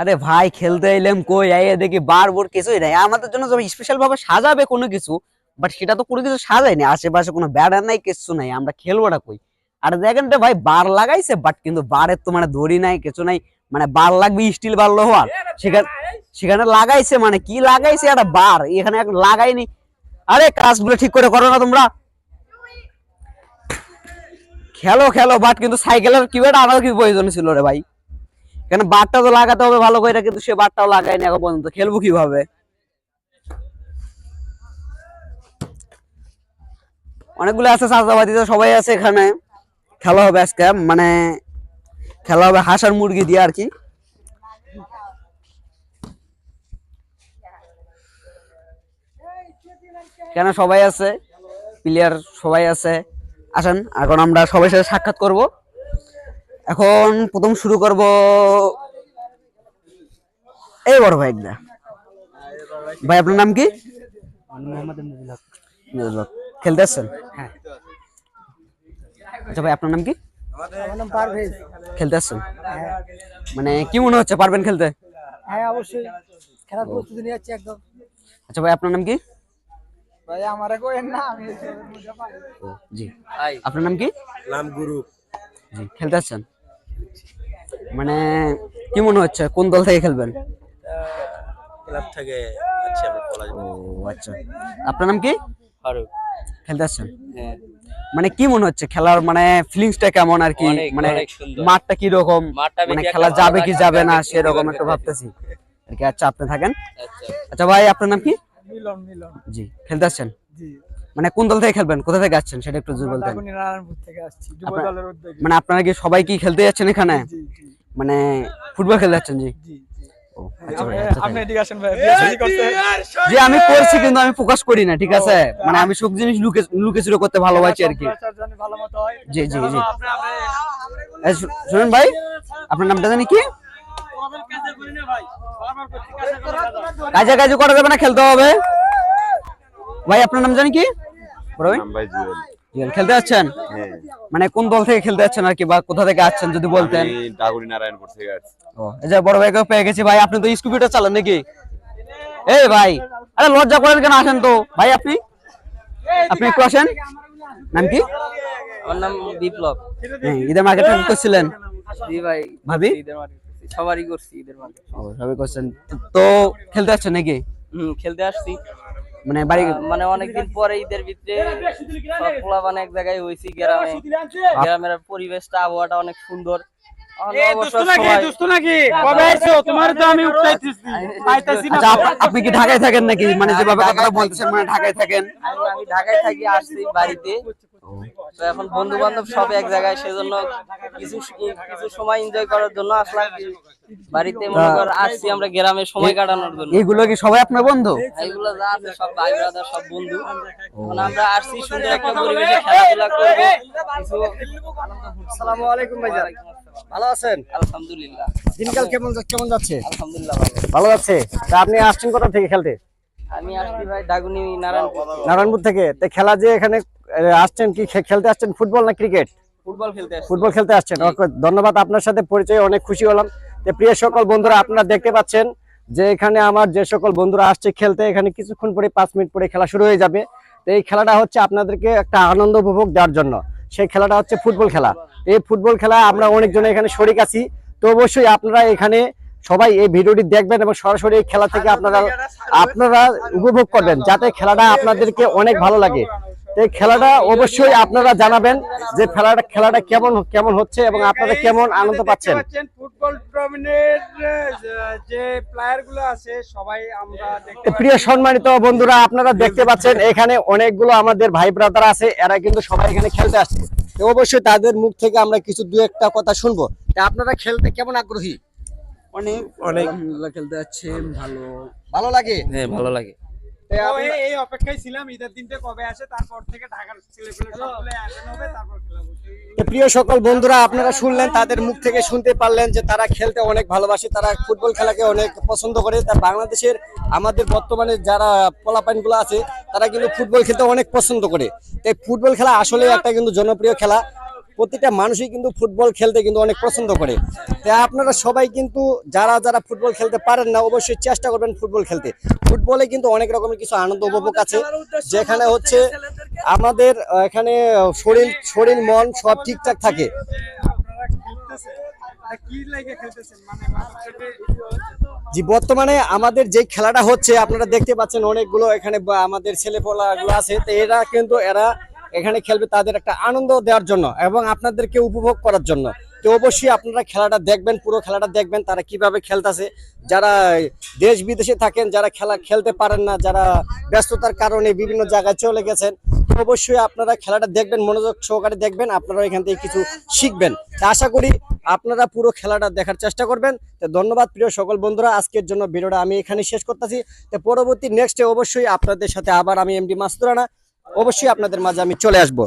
আরে ভাই, খেলতে এলাম কই? এই দেখি বার বোর কিছুই নাই। আমাদের জন্য স্পেশাল ভাবে সাজাবে কোনো কিছু বাট সেটা তো কোনো কিছু সাজায়নি আশেপাশে কোনো ব্যাডার নাই, কিছু নাই। আমরা খেলবোটা কই? আর দেখেন ভাই, বার লাগাইছে বাট কিন্তু বারের তো মানে দড়ি নাই, কিছু নাই। মানে বার লাগবে স্টিল বার লোহার সেখানে সেখানে লাগাইছে মানে কি লাগাইছে? একটা বার। এখানে লাগাইনি। আরে, কাজগুলো ঠিক করে করো না তোমরা। খেলো খেলো বাট কিন্তু সাইকেলের কি আনার কি প্রয়োজন ছিল রে ভাই? কেন বারটা তো লাগাতে হবে ভালো করে, কিন্তু সে বারটাও লাগায়নি এখন পর্যন্ত। খেলব কীভাবে? অনেকগুলো আছে চাষাবাদিতে সবাই আছে এখানে। খেলা হবে আজকে মানে খেলা হবে হাঁস আর মুরগি দিয়ে আর কি। কেন সবাই আছে? প্লেয়ার সবাই আছে। আসেন, এখন আমরা সবাই সাথে সাক্ষাৎ করব। এখন প্রথম শুরু করব এই বড় ভাই একটা ভাই আপনার নাম কি? খেলতে আসছেন? হ্যাঁ। আচ্ছা ভাই আপনার নাম কি? আমার নাম পারভেজ। খেলতে আসছেন? মানে কি মনে হচ্ছে পারবেন খেলতে? হ্যাঁ অবশ্যই। খেলার প্রস্তুতি নিয়ে যাচ্ছি একদম। আচ্ছা ভাই আপনার নাম কি? ভাই আমারে কোয়েন না আমি জি। আপনার নাম কি? নাম গুরু। জি খেলতে আসছেন? মানে কি মনে হচ্ছে? কোন দল থেকে খেলবেন? ক্লাব থেকে আছি আমি কলেজ ও আচ্ছা। আপনার নাম কি? ফারুক। খেলতে আসছেন? হ্যাঁ। মানে কি মনে হচ্ছে? খেলার মানে ফিলিংসটা কেমন আর কি? মানে মাঠটা কি রকম? মানে খেলা যাবে কি যাবে না সেরকম একটা ভাবতেছি। আর কি আচ্ছা আপনি থাকেন? আচ্ছা। আচ্ছা ভাই আপনার নাম কি? মিলন মিলন। জি খেলতে আসছেন? জি। মানে কোন দল থেকে খেলবেন? কোথা থেকে আসছেন? সেটা একটু জোর বলতেন। নারায়ণপুর থেকে আসছি যুব আপনার- দলের উদ্যোগে। মানে আপনারা কি সবাই কি খেলতে যাচ্ছেন এখানে? মানে ফুটবল খেলতে যাচ্ছেন জি? আচ্ছা আচ্ছা আমি করছি কিন্তু আমি প্রকাশ করি না ঠিক আছে? মানে আমি সব জিনিস করতে ভালোবাসি আর কি। জি জি জি। শুনুন ভাই আপনার নামটা জানি কি? কাজে কাজে করা যাবে না খেলতে হবে। ভাই আপনার নাম জানি কি? খেলতে যাচ্ছেন? হ্যাঁ। মানে কোন দল থেকে খেলতে যাচ্ছেন আর কি? বা কোথা থেকে আসছেন যদি বলতেন? ডাগুরি নারায়ণপুর থেকে আসছি। ও এই যে বড় ভাইকে পেয়ে গেছি ভাই আপনি তো স্কুপিটা চালান নাকি? এই ভাই আরে লজ্জা করেন কেন আসেন তো? ভাই আপনি? আপনি একটু আসেন। নাম কি? আমার নাম বিপ্লব। হ্যাঁ, ঈদের মার্কেট করছিলেন? জি ভাই। ভাবি? ঈদের মার্কেট সবারই করছি ঈদের মার্কেট ও সবাই করছেন। তো- তো খেলতে যাচ্ছেন নাকি? হুম খেলতে আসছি। মানে বাড়ি মানে অনেকদিন পরে ঈদের ভিতরে পোলাপান এক জায়গায় হয়েছি গ্রামে। গ্রামের পরিবেশটা আবহাওয়াটা অনেক সুন্দর। আচ্ছা আপ- আপনি কি ঢাকায় থাকেন নাকি? মানে যেভাবে কথাটা বলতেছেন মানে ঢাকায় থাকেন। আমি ঢাকায় থাকি আসছি বাড়িতে। তো এখন বন্ধু বান্ধব সব এক জায়গায় সেজন্য কিছু কিছু সময় এনজয় করার জন্য আসলাম। বাড়িতে মনে কর আসছি আমরা গ্রামে সময় কাটানোর জন্য। এইগুলো কি সবাই আপনার বন্ধু? এইগুলো যা আছে সব ভাই ব্রাদার সব বন্ধু। এখন আমরা আসছি সুন্দর একটা পরিবেশে খেলাধুলা করব। আসসালামু আলাইকুম ভাইজান। ভালো আছেন? আলহামদুলিল্লাহ। দিনকাল কেমন কেমন যাচ্ছে? আলহামদুলিল্লাহ ভালো। ভালো যাচ্ছে? তা আপনি আসছেন কোথা থেকে খেলতে? আমি আসছি ভাই ডাগুনি নারায়ণপুর। থেকে। নারায়ণপুর থেকে। তো খেলা যে এখানে আসছেন কি খেলতে আসছেন ফুটবল না ক্রিকেট? ফুটবল খেলতে ফুটবল খেলতে আসছেন ধন্যবাদ আপনার সাথে পরিচয় অনেক খুশি হলাম। তো প্রিয় সকল বন্ধুরা আপনারা দেখতে পাচ্ছেন যে এখানে আমার যে সকল বন্ধুরা আসছে খেলতে এখানে কিছুক্ষণ পরে পাঁচ মিনিট পরে খেলা শুরু হয়ে যাবে। তো এই খেলাটা হচ্ছে আপনাদেরকে একটা আনন্দ উপভোগ দেওয়ার জন্য। সেই খেলাটা হচ্ছে ফুটবল খেলা। এই ফুটবল খেলা আমরা অনেকজন এখানে শরিক আছি। তো অবশ্যই আপনারা এখানে সবাই এই ভিডিওটি দেখবেন এবং সরাসরি এই খেলা থেকে আপনারা আপনারা উপভোগ করবেন যাতে খেলাটা আপনাদেরকে অনেক ভালো লাগে। এই খেলাটা অবশ্যই আপনারা জানাবেন যে খেলাটা খেলাটা কেমন কেমন হচ্ছে এবং আপনারা কেমন আনন্দ পাচ্ছেন। ফুটবল যে আছে সবাই আমরা প্রিয় সম্মানিত বন্ধুরা আপনারা দেখতে পাচ্ছেন এখানে অনেকগুলো আমাদের ভাই ব্রাদার আছে এরা কিন্তু সবাই এখানে খেলতে আসছে। অবশ্যই তাদের মুখ থেকে আমরা কিছু দু একটা কথা শুনব। আপনারা খেলতে কেমন আগ্রহী? অনেক অনেক। খেলতে যাচ্ছে ভালো। ভালো লাগে? হ্যাঁ ভালো লাগে। এই- এই অপেক্ষায় ছিলাম ঈদের দিনটা কবে আসে তারপর থেকে ঢাকার হবে তারপর প্রিয় সকল বন্ধুরা আপনারা শুনলেন তাদের মুখ থেকে শুনতে পারলেন যে তারা খেলতে অনেক ভালোবাসে তারা ফুটবল খেলাকে অনেক পছন্দ করে তা বাংলাদেশের আমাদের বর্তমানে যারা পোলাপাইনগুলো আছে তারা কিন্তু ফুটবল খেলতে অনেক পছন্দ করে। তাই ফুটবল খেলা আসলে একটা কিন্তু জনপ্রিয় খেলা প্রতিটা মানুষই কিন্তু ফুটবল খেলতে কিন্তু অনেক পছন্দ করে। তাই আপনারা সবাই কিন্তু যারা যারা ফুটবল খেলতে পারেন না, অবশ্যই চেষ্টা করবেন ফুটবল খেলতে। ফুটবলে কিন্তু অনেক রকমের কিছু আনন্দ উপভোগ আছে। যেখানে হচ্ছে আমাদের এখানে শরীর শরীর, মন সব ঠিকঠাক থাকে। জি, বর্তমানে আমাদের যে খেলাটা হচ্ছে, আপনারা দেখতে পাচ্ছেন অনেকগুলো এখানে আমাদের ছেলেপোলা গুলো আছে। তো এরা কিন্তু, এরা এখানে খেলবে তাদের একটা আনন্দ দেওয়ার জন্য এবং আপনাদেরকে উপভোগ করার জন্য। তো অবশ্যই আপনারা খেলাটা দেখবেন, পুরো খেলাটা দেখবেন, তারা কীভাবে খেলতেছে। যারা দেশ বিদেশে থাকেন, যারা খেলা খেলতে পারেন না, যারা ব্যস্ততার কারণে বিভিন্ন জায়গায় চলে গেছেন অবশ্যই আপনারা খেলাটা দেখবেন, মনোযোগ সহকারে দেখবেন, আপনারা এখান থেকে কিছু শিখবেন। তা আশা করি আপনারা পুরো খেলাটা দেখার চেষ্টা করবেন। তো ধন্যবাদ প্রিয় সকল বন্ধুরা, আজকের জন্য ভিডিওটা আমি এখানে শেষ করতেছি। তো পরবর্তী নেক্সটে অবশ্যই আপনাদের সাথে আবার আমি এমডি মাস্তুরানা অবশ্যই আপনাদের মাঝে আমি চলে আসব।